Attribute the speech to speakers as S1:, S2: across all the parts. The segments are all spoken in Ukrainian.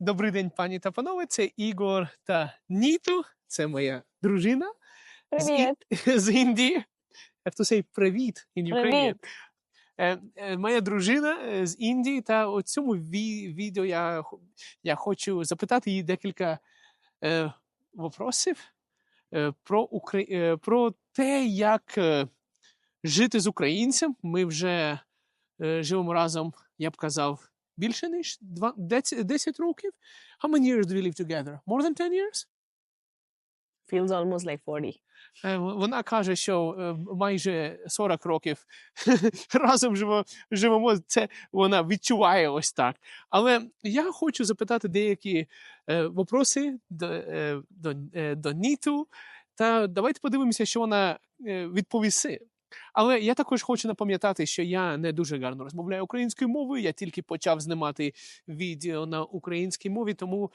S1: Добрий день, пані та панове. Це Ігор та Ніту. Це моя дружина з,
S2: Привіт.
S1: з Індії. Have to say привіт in Ukrainian.
S2: Привіт.
S1: Е, е, Моя дружина е, з Індії, та у цьому ві- відео я, я хочу запитати її декілька е, вопросів е, про, Укра... е, про те, як е, жити з українцем. Ми вже е, живемо разом, я б казав, більше ніж 10, 10 років. How many years do we live together? More than 10 years?
S2: Feels almost like 40.
S1: Е, Вона каже, що е, майже 40 років разом живемо, живемо. Це вона відчуває ось так. Але я хочу запитати деякі е, вопроси до, е, до, е, до Ніту. Та давайте подивимося, що вона відповіси. Але я також хочу напам'ятати, що я не дуже гарно розмовляю українською мовою. Я тільки почав знімати відео на українській мові, тому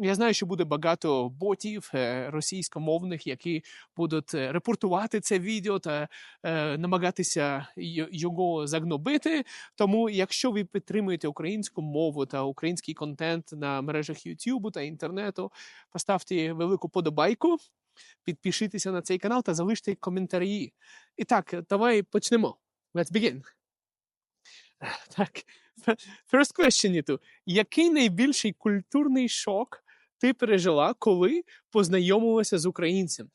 S1: я знаю, що буде багато ботів е, російськомовних, які будуть е, репортувати це відео та е, намагатися його загнобити. Тому, якщо ви підтримуєте українську мову та український контент на мережах YouTube та інтернету, поставте велику подобайку, підпишіться на цей канал та залиште коментарі. І так, давай почнемо. Let's begin. Так, first question, Ніту. Який найбільший культурний шок ти пережила, коли познайомилася з українцем?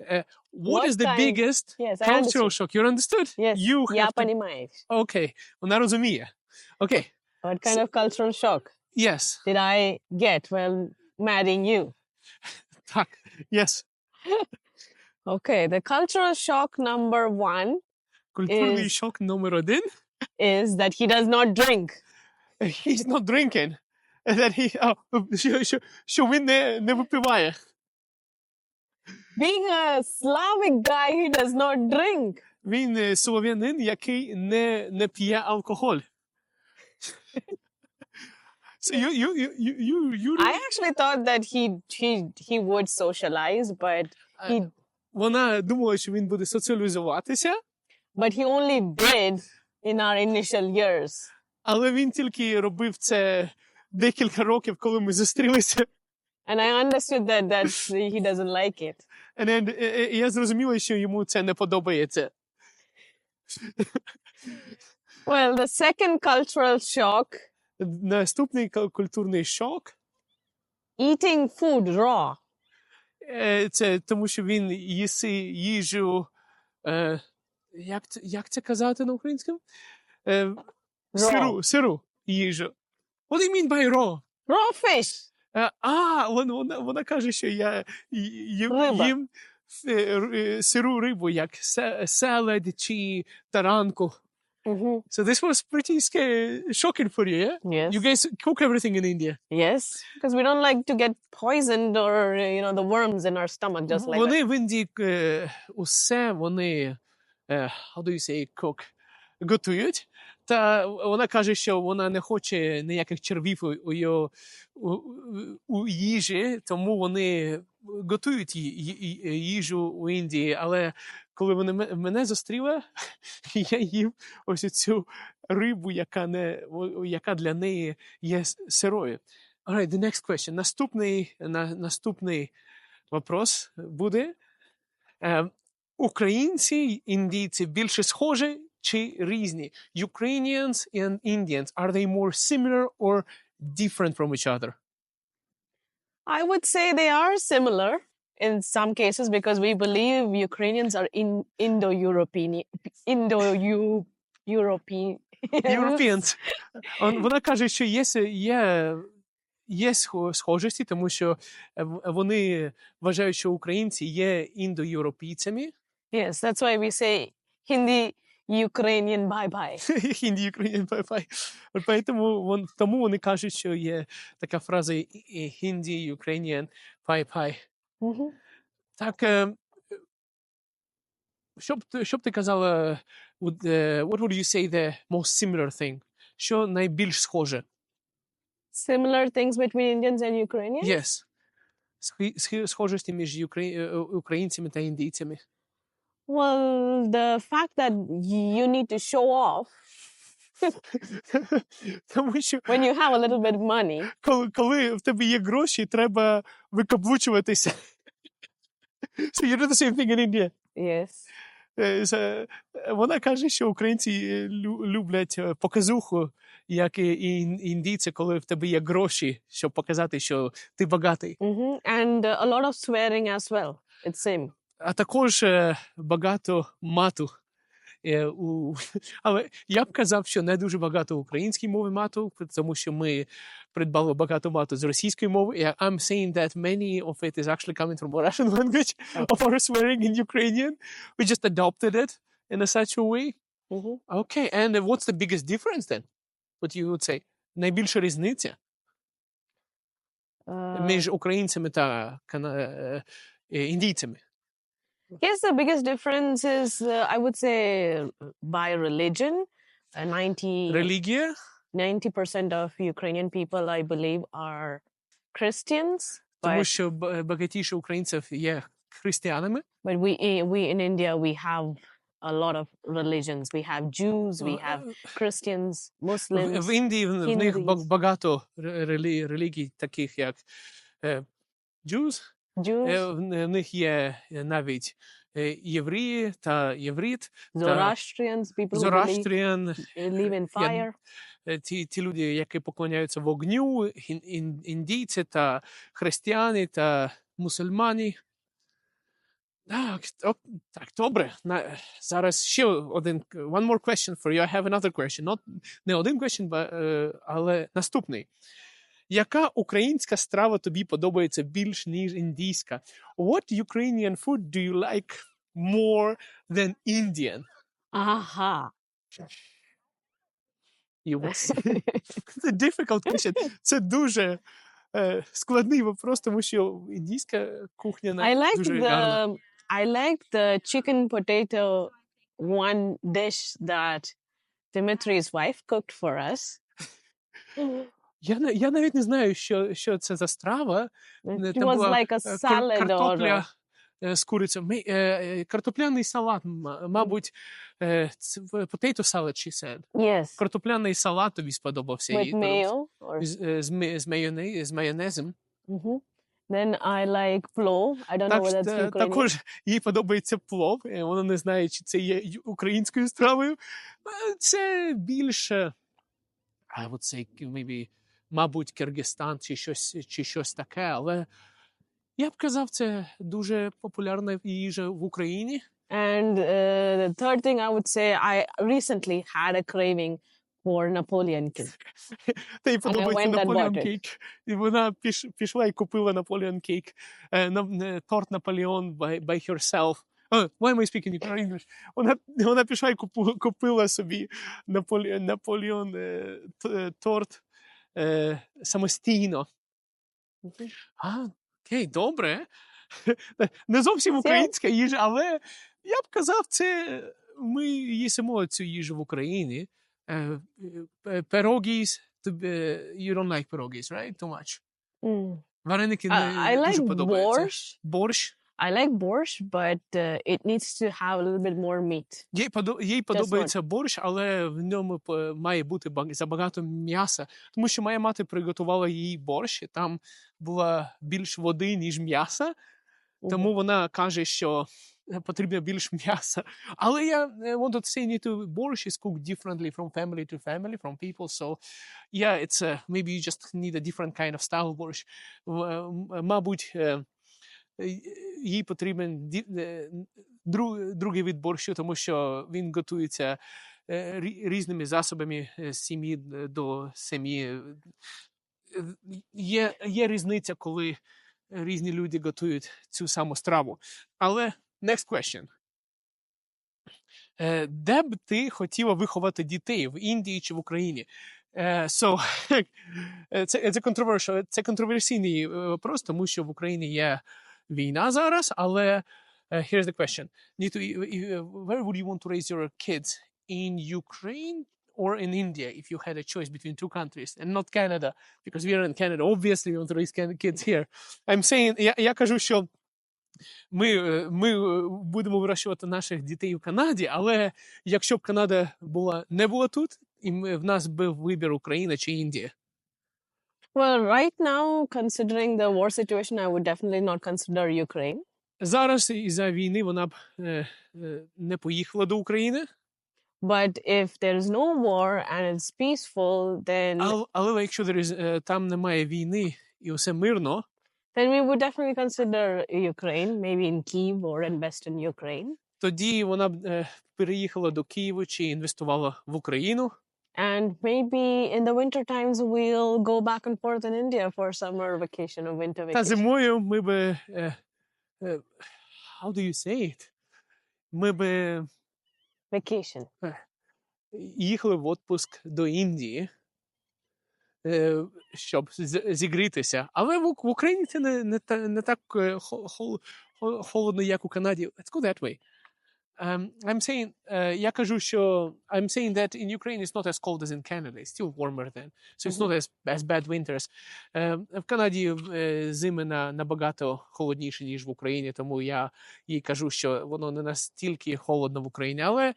S1: Е, what
S2: What
S1: is the biggest
S2: Yes,
S1: cultural shock? You understood?
S2: Yes,
S1: You
S2: Я
S1: to...
S2: понимаєш.
S1: Окей, вона розуміє. Окей,
S2: What kind of cultural shock
S1: yes,
S2: did I get when marrying you?
S1: так, yes.
S2: Okay, the cultural shock number one
S1: Культурний
S2: Is-
S1: шок номер один.
S2: is that he does not drink.
S1: He's not drinking. That he, oh, що, що, що він не, не випиває.
S2: Being a Slavic guy, he does not drink.
S1: Він е, слов'янин, який не, не п'є алкоголь. so you, you, you, you, you, you
S2: I actually thought that he he he would socialize, but
S1: Е,
S2: he
S1: Вона думала, що він буде соціалізуватися,
S2: but he only did in our initial years.
S1: але він тільки робив це декілька років, коли ми зустрілися.
S2: And I understood that that he doesn't like it.
S1: And then, е, е, я зрозуміла, що йому це не подобається.
S2: Well, the second cultural shock
S1: Наступний ка- культурний шок
S2: eating food raw.
S1: Е, це тому, що він їси їжу. Е, як, як це казати на українському? Е, сиру, сиру їжу. What do you mean by raw?
S2: Raw fish.
S1: Е, А, вона, вона, вона каже, що я їм, їм е, сиру рибу, як се- селед чи таранку.
S2: Mhm.
S1: So this was pretty sca- shocking for you, yeah?
S2: Yes.
S1: You guys cook everything in India.
S2: yes. Because we don't like to get poisoned or, uh, you know, the worms in our stomach just like that.
S1: Вони в Індії е, усе вони, е, how do you say cook, готують. Та вона каже, що вона не хоче ніяких червів у, у, його- у, у- у їжі, тому вони готують ї- ї- ї- їжу у Індії. Але коли вони ме- мене зустріли, я їв ось цю рибу, яка, не, яка для неї є сирою. Alright, the next question. Наступний, на, наступний вопрос буде. Е, українці індійці більше схожі чи різні? Ukrainians and Indians, are they more similar or different from each other?
S2: I would say they are similar in some cases because we believe Ukrainians are in Indo-European, Indo-European.
S1: Europeans. Он- Вона каже, що є, с- є, є схо- схожості, тому що е, в- вони вважають, що українці є індоєвропейцями.
S2: Yes, that's why we say Hindi Ukrainian bye bye.
S1: Hindi, Ukrainian, bye-bye. Поэтому вон, тому вони кажуть, що є така фраза і- і Hindi, Ukrainian, bye-bye.
S2: Mhm.
S1: Так, е, що б, ти- що б ти казала, would, е, what would you say the most similar thing? Що найбільш схоже?
S2: Similar things between Indians and Ukrainians?
S1: Yes. Схи- схи- Схожості між укра- е, українцями та індійцями.
S2: Well, the fact that you need to show off
S1: Тому що
S2: When you have a little bit of money,
S1: коли, коли в тебе є гроші, треба викаблучуватися. So you do the same thing in India.
S2: yes.
S1: Е, е, Вона каже, що українці е, лю- люблять е, показуху, як і ін- індійці, коли в тебе є гроші, щоб показати, що ти багатий.
S2: hmm And uh, a lot of swearing as well. It's same.
S1: А також е, багато мату. Е, у... Але я б казав, що не дуже багато української мови мату, тому що ми придбали багато мату з російської мови. I'm saying that many of it is actually coming from Russian language of our swearing in Ukrainian. We just adopted it in a such a way.
S2: hmm
S1: Okay, and what's the biggest difference then? What you would say? Найбільша різниця
S2: Uh,
S1: між українцями та кана... е, е, індійцями.
S2: yes, the biggest difference is, uh, I would say, uh, by religion. Uh, 90,
S1: Релігія
S2: 90% of Ukrainian people, I believe, are Christians.
S1: Тому
S2: But,
S1: що б- багатіше українців є християнами.
S2: but we, i- we in India, we have a lot of religions. We have Jews, we have Christians,
S1: В,
S2: Muslims.
S1: в Індії в, в них ба-
S2: Hindus.
S1: багато ре- релі, релігій, таких як е, Jews.
S2: Jews,
S1: Е, в, них є е, навіть е, євреї та єврит,
S2: Zoroastrians, people who believe,
S1: Зороастріан,
S2: believe in
S1: я-
S2: fire.
S1: е, ті, ті люди, які поклоняються вогню, ін, ін, індійці та християни та мусульмані. Так, так, добре. Зараз ще один one more question for you. I have another question. Not, не один question, but, е, але наступний. Яка українська страва тобі подобається більш, ніж індійська? What Ukrainian food do you like more than Indian?
S2: Aha.
S1: You will see. Це difficult question. Це дуже е, складний вопрос, тому що індійська кухня
S2: I like
S1: дуже гарна.
S2: the I like the chicken potato one dish that Dimitri's wife cooked for us.
S1: Я, я навіть не знаю, що, що це за страва.
S2: It was
S1: була,
S2: like a
S1: е,
S2: salad
S1: картопля е, з курицею. Е, е, картопляний салат, мабуть, е, potato salad, she said.
S2: yes
S1: Картопляний салат тобі сподобався.
S2: with
S1: їй
S2: mayo or
S1: З, е, з, з, майоне- з майонезом.
S2: Mhm. Then I like plov. I don't know whether
S1: та-
S2: Ukrainian.
S1: також їй подобається плов. е, Вона не знає, чи це є українською стравою. Е, Це більше, I would say, maybe, мабуть, Киргизстан чи щось, чи щось таке, але я б казав, це дуже популярна їжа в Україні.
S2: And uh, the third thing I would say, I recently had a craving for Napoleon cake.
S1: Та й подобається
S2: went and
S1: Наполеон кейк. І вона піш, пішла і купила Наполеон кейк. Е, торт Наполеон by, by herself. Oh, why am I speaking English? Вона, вона пішла і купила собі Наполеон, Наполеон е, е, торт е, самостійно.
S2: Mhm.
S1: А, окей, добре. Не зовсім українська їжа, але я б казав, це ми їсимо цю їжу в Україні. Е, е, тобі- you don't like pierogies, right? Too much.
S2: Mm.
S1: Вареники не
S2: I, I
S1: дуже
S2: like
S1: подобаються.
S2: borscht.
S1: Борщ.
S2: I like borscht, but uh, it needs to have a little bit more meat.
S1: Їй, подо- їй подобається борщ, але в ньому має бути баг- забагато м'яса, тому що моя мати приготувала їй борщ, і там була більш води, ніж м'яса.
S2: Mhm.
S1: Тому вона каже, що е, потрібно більш м'яса. Але я е, want to say need to borscht is cooked differently from family to family, from people. So yeah, it's uh, maybe you just need a different kind of style of. В- е, м- Мабуть, е, е, їй потрібен е, дру- другий від борщу, тому що він готується е, різними засобами е, з сім'ї до сім'ї. Е, Є, є різниця, коли різні люди готують цю саму страву. Але next question. Е, Де б ти хотіла виховати дітей в Індії чи в Україні? Е, So, е, це, це, це контроверсійний е, вопрос, тому що в Україні є війна зараз, але е, here's the question. Ніто, і- і- where would you want to raise your kids? In Ukraine or in India if you had a choice between two countries and not Canada? Because we are in Canada, obviously we want to raise can- kids here. I'm saying, я, я кажу, що ми, е, ми е, будемо вирощувати наших дітей у Канаді, але якщо б Канада була не була тут, і ми, в нас був вибір Україна чи Індія.
S2: Well, right now, considering the war situation, I would definitely not consider Ukraine.
S1: Зараз із-за війни вона б е, е, не поїхала до України,
S2: But if there is no war and it's peaceful, then
S1: але, але якщо there is, е, там немає війни і усе мирно,
S2: then we would definitely consider Ukraine, maybe in Kiev or in Western Ukraine.
S1: тоді вона б е, переїхала до Києва чи інвестувала в Україну.
S2: And maybe in the winter times we'll go back and forth in India for summer vacation or winter
S1: Та
S2: vacation.
S1: зимою ми би. Е, е, how do you say it? Ми би
S2: Vacation.
S1: їхали в відпуск до Індії, е, щоб з- зігрітися. Але в, Ук- в Україні це не, не, та- не так е, хо- хол- хо- холодно, як у Канаді. Let's go that way. Um, I'm saying, е, я кажу, що I'm saying that in Ukraine it's not as cold as in Canada. It's still warmer than. So it's not as, as bad winters. Е, в Канаді е, зими на, набагато холодніші, ніж в Україні, тому я їй кажу, що воно не настільки холодно в Україні. Але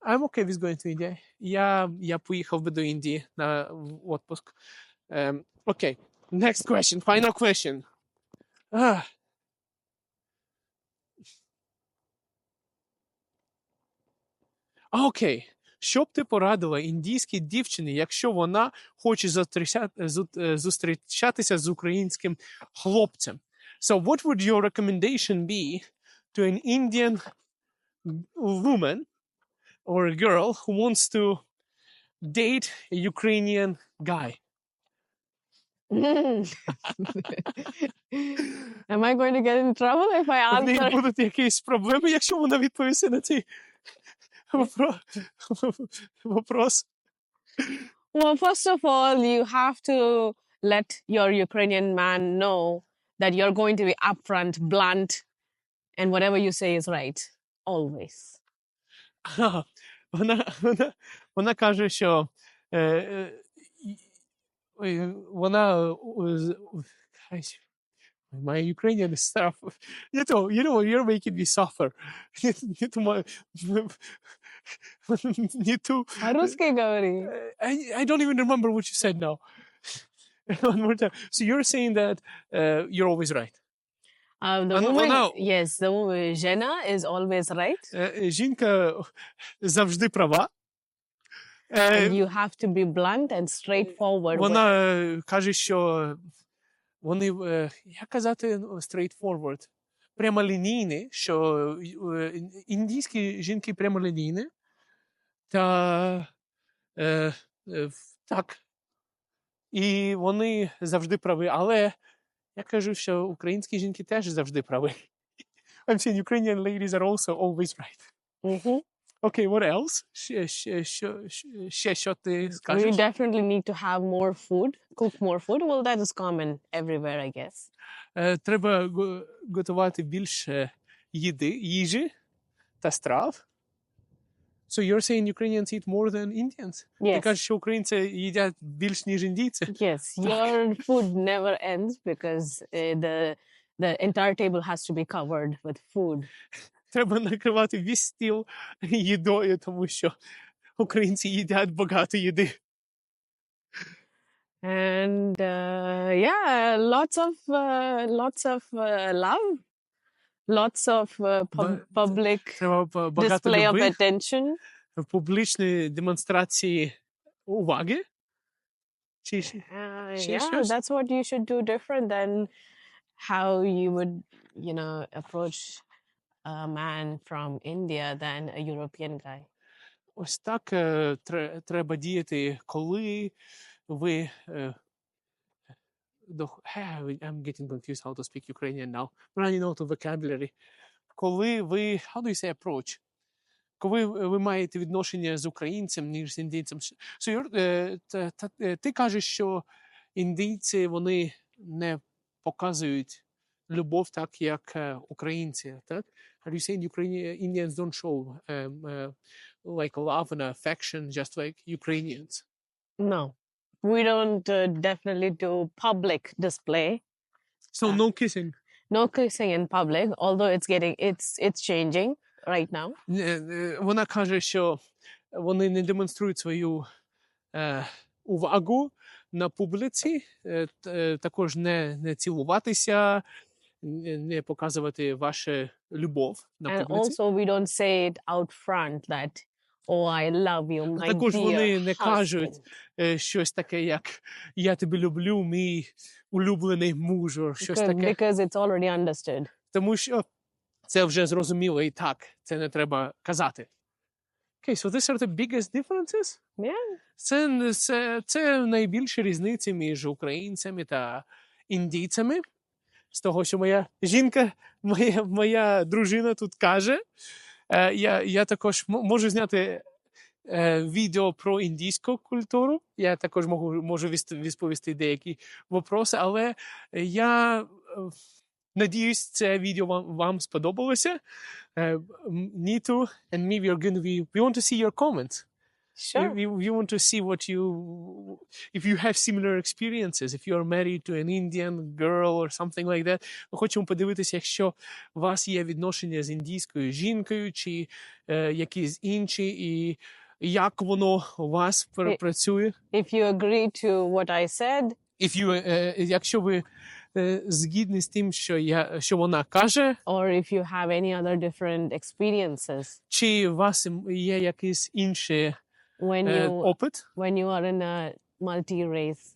S1: I'm okay with going to India. Я, я поїхав би до Індії на в отпуск. Um, okay, next question, final question. Ah. Окей. Що б ти порадила індійській дівчині, якщо вона хоче е, зустрічатися з українським хлопцем? So what would your recommendation be to an Indian woman or a girl who wants to date a Ukrainian guy?
S2: Am I going to get in trouble if I
S1: В неї будуть якісь проблеми, якщо вона відповісти на цей вопрос.
S2: Well, first of all, you have to let your Ukrainian man know that you're going to be upfront, blunt, and whatever you say is right. Always.
S1: Ага. Вона, вона, вона каже, що е, е, і- ой, вона е, з- ай, My Ukrainian stuff. You know, you know, you're making me suffer. Не to my, не to,
S2: Русский говори.
S1: I, I don't even remember what you said now. One more time. So you're saying that uh, you're always right.
S2: Uh, the
S1: Uh, no,
S2: woman,
S1: no.
S2: yes, the woman, Jena is always right.
S1: Е, Жінка завжди права. Е,
S2: And you have to be blunt and straightforward. with-
S1: Вона е, каже, що вони, е, як казати, ну, straightforward, прямолінійні, що е, індійські жінки прямолінійні, та е, е, так. І вони завжди праві. Але я кажу, що українські жінки теж завжди праві. I'm saying Ukrainian ladies are also always right.
S2: Mhm.
S1: Okay, what else? Ще, ще, що, ще, що ти
S2: We definitely need to have more food, cook more food. Well, that is common everywhere, I guess.
S1: Е, Треба го- готувати більше їди, їжі та страв. So you're saying Ukrainians eat more than Indians? Ти
S2: Yes.
S1: кажеш, що українці їдять більш, ніж індійці?
S2: Yes, your food never ends because uh, the the entire table has to be covered with food.
S1: Треба накривати весь стіл їдою, тому що українці їдять багато їди.
S2: And uh, yeah, lots of uh, lots of uh, love, lots of uh, pub-
S1: But-
S2: public
S1: Треба ба- багато
S2: display of
S1: люби,
S2: attention.
S1: публічні демонстрації уваги. Чи ж-
S2: Uh,
S1: She
S2: yeah,
S1: shows-
S2: that's what you should do different than how you would, you know, approach a man from India than a European guy.
S1: Ось так е, тре- треба діяти, коли ви. е, Е, I'm getting confused how to speak Ukrainian now. Running out of vocabulary. Коли ви. How do you say approach? Коли ви маєте відношення з українцем, ніж з індійцем. So е, та- та- е, ти кажеш, що індійці вони не показують любов так, як е, українці, так? Are you saying Ukrainian Indians don't show um, uh, like love and affection just like Ukrainians?
S2: No, we don't uh, definitely do public display.
S1: So
S2: Ah.
S1: no kissing.
S2: No kissing in public, although it's getting it's it's changing right now.
S1: Е, е, Вона каже, що вони не демонструють свою е, увагу на публіці, е, т- е, також не, не цілуватися, не, не показувати вашу любов на
S2: And
S1: публіці.
S2: also, we don't say it out front that, oh, I love you, my
S1: Також вони
S2: dear
S1: не кажуть е, щось таке, як Я тебе люблю, мій улюблений мужу, щось
S2: Because,
S1: таке.
S2: because it's already understood.
S1: Тому що це вже зрозуміло і так, це не треба казати. Okay, so these are the biggest differences?
S2: Yeah.
S1: Це, не- це, це найбільші різниці між українцями та індійцями. З того, що моя жінка, моя, моя дружина тут каже. Е, я, я також можу зняти е, відео про індійську культуру. Я також можу, можу відповісти деякі вопроси, але я е, надіюсь, це відео вам, вам сподобалося. Ніту and me, we are going to be, we want to see your comments.
S2: Sure.
S1: We, we want to see what you, if you have similar experiences, if you are married to an Indian girl or something like that. Ми хочемо подивитися, якщо у вас є відношення з індійською жінкою чи е, якісь інші, і як воно у вас
S2: Е,
S1: працює.
S2: If you agree to what I said,
S1: If you, е, якщо ви е, згідні з тим, що, я, що вона каже,
S2: or if you have any other different experiences
S1: чи у вас є якийсь інший
S2: when
S1: е,
S2: you
S1: опит,
S2: when you are in a multi-race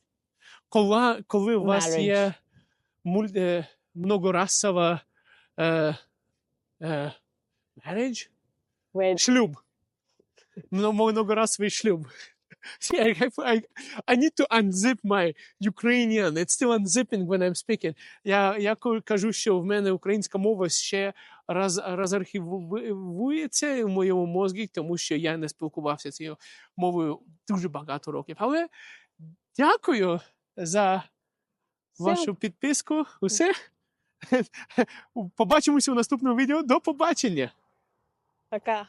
S1: коли, коли у вас
S2: Marriage.
S1: є муль, е, многорасова е, е, marriage?
S2: where
S1: шлюб. Мно- Многорасовий шлюб. See, I, have- I, I need to unzip my Ukrainian. It's still unzipping when I'm speaking. Я, я ко- кажу, що в мене українська мова ще роз, розархівується в моєму мозку, тому що я не спілкувався цією мовою дуже багато років. Але дякую за вашу підписку. Усе. Побачимося у наступному відео. До побачення!
S2: Пока.